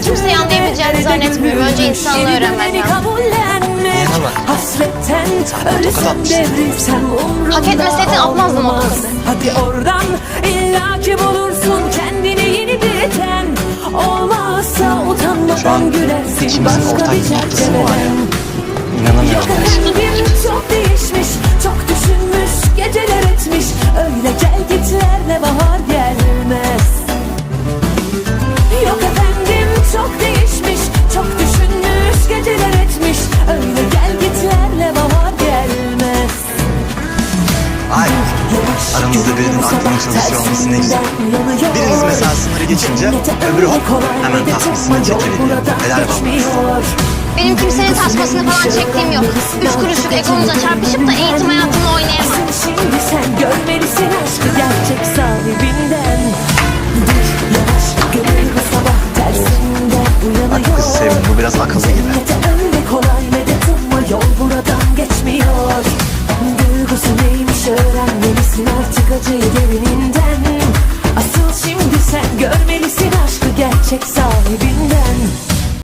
kadar etmiyorum. Önce insanlığı öğrenmen lazım. Yana bak. Hasretten ölürsem devrilsem umrumda Hak etmeseydin atmazdım o tokadı. Hadi oradan illaki bulursun kendine yeni bir eten Olmazsa Şu an utanmadan gülersin başka bir çerçeveden aramızda birinin aklının çalışıyor olması ne güzel. Biriniz mesela sınırı geçince öbürü hop hemen tasmasını çekebiliyor. Helal vallahi. Benim kimsenin tasmasını falan çektiğim yok. Üç kuruşluk egonuza çarpışıp da eğitim hayatımla oynayamam. Şimdi sen görmelisin aşkı gerçek sahibinden Dur yavaş gönül bu sabah tersinden uyanıyor Bak kız sevdim, bu biraz akıllı gibi. Acıyı derininden Asıl şimdi sen görmelisin aşkı gerçek sahibinden